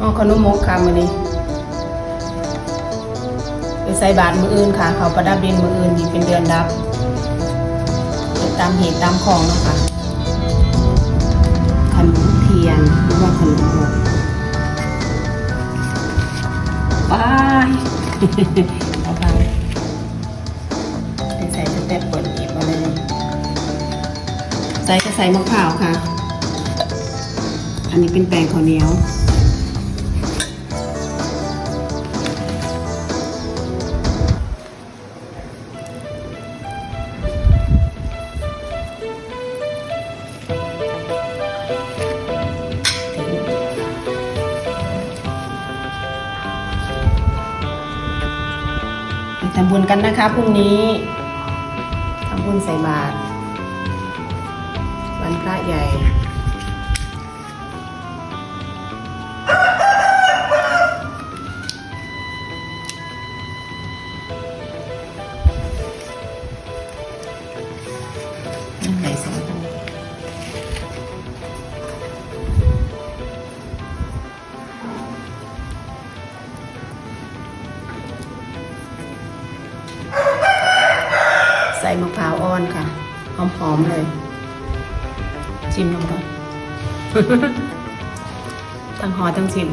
อ๋อขนมมกค่ะมื้อนี้ไปใส่บาตรมื้ออื่นค่ะ เขาประดับดินมื้ออื่นนี่เป็นเดือนดับ ตามเหตุตามของเนาะค่ะขนมเทียนหรือว่าขนมมกบายเอาไปใส่สเต็ปเปิดอีกมาเลยใส่ก็ใส่มะพร้าวค่ะ อันนี้เป็นแป้งข้าวเหนียว ทำบุญกันนะคะพรุ่งนี้ทำบุญใส่บาตรวันพระใหญ่ไหนส่ ใส่มะพร้าวอ่อนค่ะ หอมๆเลย ชิมลงไปทั้งหอทั้งชิม